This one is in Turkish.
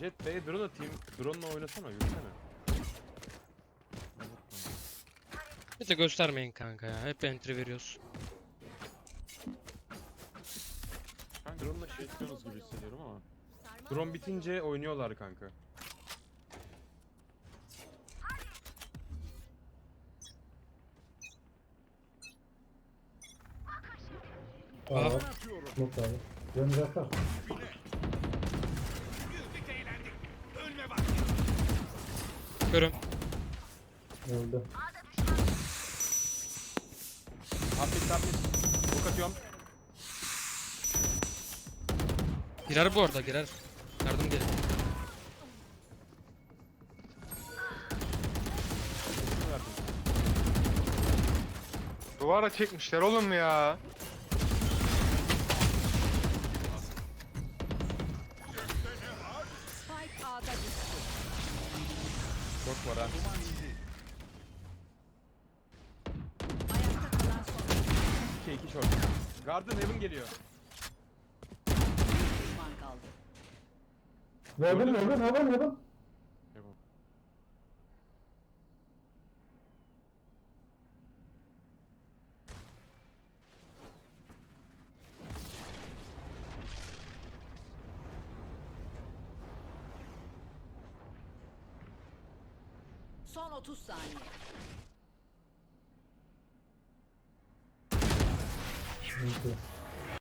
Jet B'ye drone atayım. Drone'la oynasana yürüsene. Bize göstermeyin kanka ya. Hep entry veriyoruz. Kanka drone'la şey yapıyorsunuz gibi hissediyorum ama. Drone bitince oynuyorlar kanka. Aa. Smoke abi. Dönüş atar. Görüm. Öldü. Hapis hapis. Ok atıyorum. Girer bu arada girer. Yardım gelin. Duvara çekmişler oğlum ya. Çok var ha. Ayakta kalan son 2 2 short. Garden Heaven geliyor. düşman kaldı. Gördün gördün hemen hemen. Heaven. Son 30 saniye. Öldü.